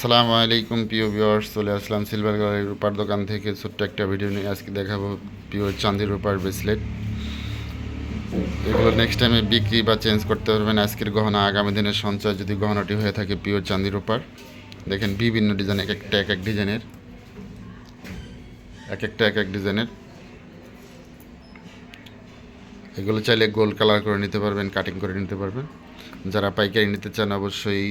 আসসালামু আলাইকুম, প্রিয় ভিউয়ার্স চলে আসলাম সিলভার কালারের রূপার দোকান থেকে। ছোট্ট একটা ভিডিও নিয়ে আজকে দেখাবো পিওর চাঁদি রূপার ব্রেসলেট এগুলো নেক্সট টাইমে বিক্রি বা চেঞ্জ করতে পারবেন। আজকের গহনা আগামী দিনের সঞ্চয় যদি গহনাটি হয়ে থাকে পিওর চাঁদি রূপার। দেখেন বিভিন্ন ডিজাইন এক একটা, এক এক ডিজাইনের এক একটা, এক এক ডিজাইনের এগুলো চাইলে গোল্ড কালার করে নিতে পারবেন কাটিং করে নিতে পারবেন। যারা পাইকারি নিতে চান অবশ্যই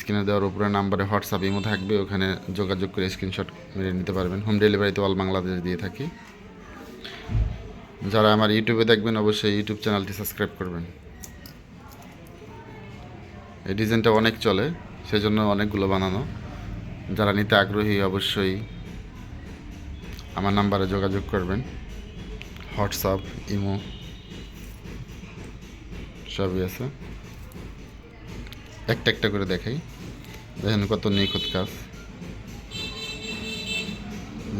স্ক্রিনে দেওয়ার উপরে নাম্বারে হোয়াটসঅ্যাপ ইমো থাকবে, ওখানে যোগাযোগ করে স্ক্রিনশট মেরে নিতে পারবেন। হোম ডেলিভারিতে অল বাংলাদেশ দিয়ে থাকি। যারা আমার ইউটিউবে দেখবেন, অবশ্যই ইউটিউব চ্যানেলটি সাবস্ক্রাইব করবেন। এই ডিজাইনটা অনেক চলে, সেজন্য অনেকগুলো বানানো। যারা নিতে আগ্রহী, অবশ্যই আমার নাম্বারে যোগাযোগ করবেন। হোয়াটসঅ্যাপ, ইমো, সবই আছে। একটা একটা করে দেখাই। দেখেন কত নিখুঁত কাজ।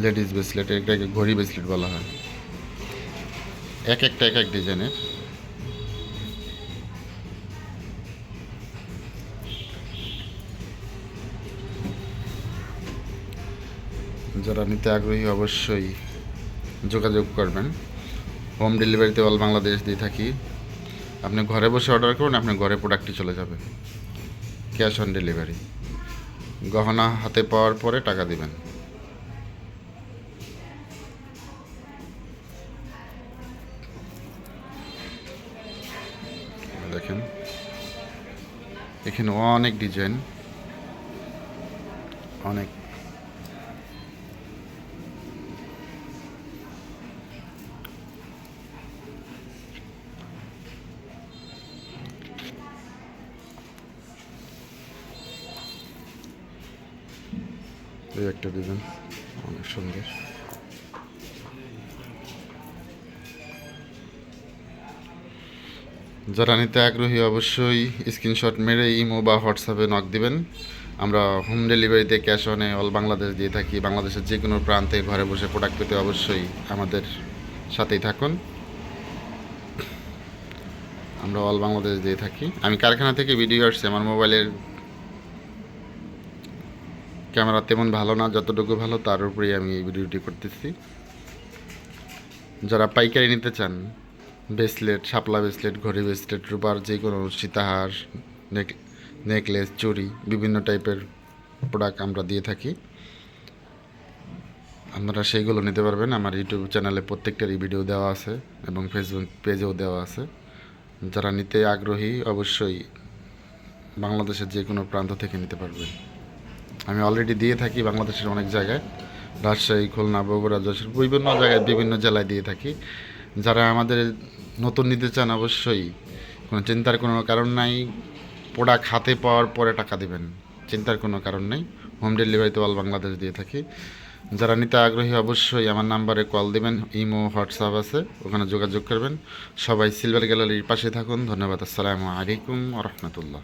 লেডিস ব্রেসলেট এটাকে ঘড়ি ব্রেসলেট বলা হয়। এক একটা এক এক ডিজাইনের। যারা নিতে আগ্রহী অবশ্যই যোগাযোগ করবেন। হোম ডেলিভারিতে অল বাংলাদেশ দিয়ে থাকি। আপনি ঘরে বসে অর্ডার করুন, আপনার ঘরে প্রোডাক্টটি চলে যাবে। Cash on delivery. গহনা হাতে পাওয়ার পরে টাকা দিবেন। দেখেন এখানে অনেক ডিজাইন অনেক এই একটা ডিজাইন অনেক সুন্দর। যারা নিতে আগ্রহী অবশ্যই স্ক্রিনশট মেরে ইমো বা হোয়াটসঅ্যাপে নক দিবেন। আমরা হোম ডেলিভারিতে ক্যাশ অনে অল বাংলাদেশ দিয়ে থাকি। বাংলাদেশের যে কোনো প্রান্তে ঘরে বসে প্রোডাক্ট পেতে অবশ্যই আমাদের সাথেই থাকুন। আমরা অল বাংলাদেশ দিয়ে থাকি। আমি কারখানা থেকে ভিডিও আসছি, আমার মোবাইলের ক্যামেরা তেমন ভালো না, যতটুকু ভালো তার উপরেই আমি এই ভিডিওটি করতেছি। যারা পাইকারি নিতে চান, ব্রেসলেট, শাপলা ব্রেসলেট, ঘড়ি ব্রেসলেট, রূপার যে কোনো সীতাহার, নেক, নেকলেস, চুড়ি, বিভিন্ন টাইপের প্রোডাক্ট আমরা দিয়ে থাকি। আপনারা সেইগুলো নিতে পারবেন। আমার ইউটিউব চ্যানেলে প্রত্যেকটারই ভিডিও দেওয়া আছে এবং ফেসবুক পেজেও দেওয়া আছে। যারা নিতে আগ্রহী, অবশ্যই বাংলাদেশের যে কোনো প্রান্ত থেকে নিতে পারবেন। আমি অলরেডি দিয়ে থাকি বাংলাদেশের অনেক জায়গায়। রাজশাহী, খুলনা, বগুড়া, যশোর, বিভিন্ন জায়গায়, বিভিন্ন জেলায় দিয়ে থাকি। যারা আমাদের নতুন নিতে চান অবশ্যই কোনো চিন্তার কোনো কারণ নাই। প্রোডাক্ট হাতে পাওয়ার পরে টাকা দেবেন, চিন্তার কোনো কারণ নেই। হোম ডেলিভারিতে অল বাংলাদেশ দিয়ে থাকি। যারা নিতে আগ্রহী অবশ্যই আমার নাম্বারে কল দিবেন, ইমো, হোয়াটসঅ্যাপ আছে, ওখানে যোগাযোগ করবেন। সবাই সিলভার গ্যালারির পাশে থাকুন। ধন্যবাদ। আসসালামু আলাইকুম রহমতুল্লাহ।